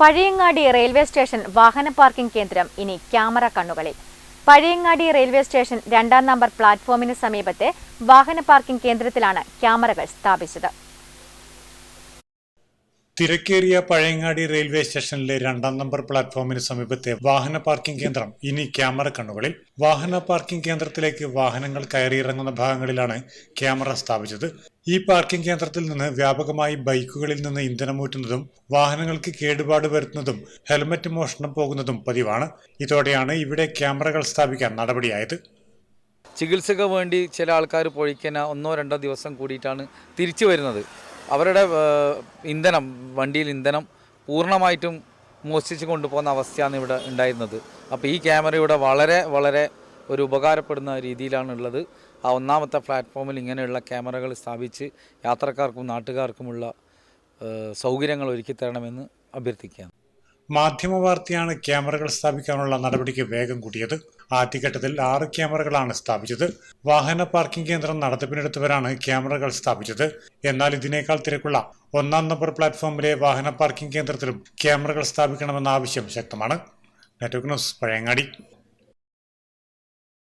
Pazhayangadi railway station വാഹന parking കേന്ദ്രം ഇനി ക്യാമറ കണ്ണുകളിൽ. പഴയങ്ങാടി റെയിൽവേ സ്റ്റേഷൻ രണ്ടാം നമ്പർ പ്ലാറ്റ്ഫോമിന് സമീപത്തെ വാഹന പാർക്കിംഗ് കേന്ദ്രത്തിലാണ് ക്യാമറകൾ സ്ഥാപിച്ചത്. തിരക്കേറിയ പഴയങ്ങാടി റെയിൽവേ സ്റ്റേഷനിലെ രണ്ടാം നമ്പർ പ്ലാറ്റ്ഫോമിന് സമീപത്തെ വാഹന പാർക്കിംഗ് കേന്ദ്രം ഇനി ക്യാമറ കണ്ണുകളിൽ. വാഹന പാർക്കിംഗ് കേന്ദ്രത്തിലേക്ക് വാഹനങ്ങൾ കയറിയിറങ്ങുന്ന ഭാഗങ്ങളിലാണ് ക്യാമറ സ്ഥാപിച്ചത്. ഈ പാർക്കിംഗ് കേന്ദ്രത്തിൽ നിന്ന് വ്യാപകമായി ബൈക്കുകളിൽ നിന്ന് ഇന്ധനമൂറ്റുന്നതും വാഹനങ്ങൾക്ക് കേടുപാട് വരുത്തുന്നതും ഹെൽമറ്റ് മോഷണം പോകുന്നതും പതിവാണ്. ഇതോടെയാണ് ഇവിടെ ക്യാമറകൾ സ്ഥാപിക്കാൻ നടപടിയായത്. ചികിത്സക്ക് വേണ്ടി ചില ആൾക്കാർ പൊഴിക്കുന്ന ഒന്നോ രണ്ടോ ദിവസം കൂടിയിട്ടാണ് തിരിച്ചു വരുന്നത്. അവരുടെ ഇന്ധനം വണ്ടിയിൽ ഇന്ധനം പൂർണമായിട്ടും മോഷ്ടിച്ച് കൊണ്ടുപോകുന്ന അവസ്ഥയാണ് ഇവിടെ ഉണ്ടായിരുന്നത്. അപ്പോൾ ഈ ക്യാമറ വളരെ വളരെ ഒരു ഉപകാരപ്പെടുന്ന രീതിയിലാണുള്ളത്. ആ ഒന്നാമത്തെ പ്ലാറ്റ്ഫോമിൽ ഇങ്ങനെയുള്ള ക്യാമറകൾ സ്ഥാപിച്ച് യാത്രക്കാർക്കും നാട്ടുകാർക്കുമുള്ള സൗകര്യങ്ങൾ ഒരുക്കി തരണമെന്ന് അഭ്യർത്ഥിക്കുകയാണ്. മാധ്യമ വാർത്തയാണ് ക്യാമറകൾ സ്ഥാപിക്കാനുള്ള നടപടിക്ക് വേഗം കൂട്ടിയത്. ആദ്യഘട്ടത്തിൽ ആറ് ക്യാമറകളാണ് സ്ഥാപിച്ചത്. വാഹന പാർക്കിംഗ് കേന്ദ്രം നടത്തിപ്പിനെടുത്തവരാണ് ക്യാമറകൾ സ്ഥാപിച്ചത്. എന്നാൽ ഇതിനേക്കാൾ തിരക്കുള്ള ഒന്നാം നമ്പർ പ്ലാറ്റ്ഫോമിലെ വാഹന പാർക്കിംഗ് കേന്ദ്രത്തിലും ക്യാമറകൾ സ്ഥാപിക്കണമെന്ന ആവശ്യം ശക്തമാണ്. Network news Pazhayangadi.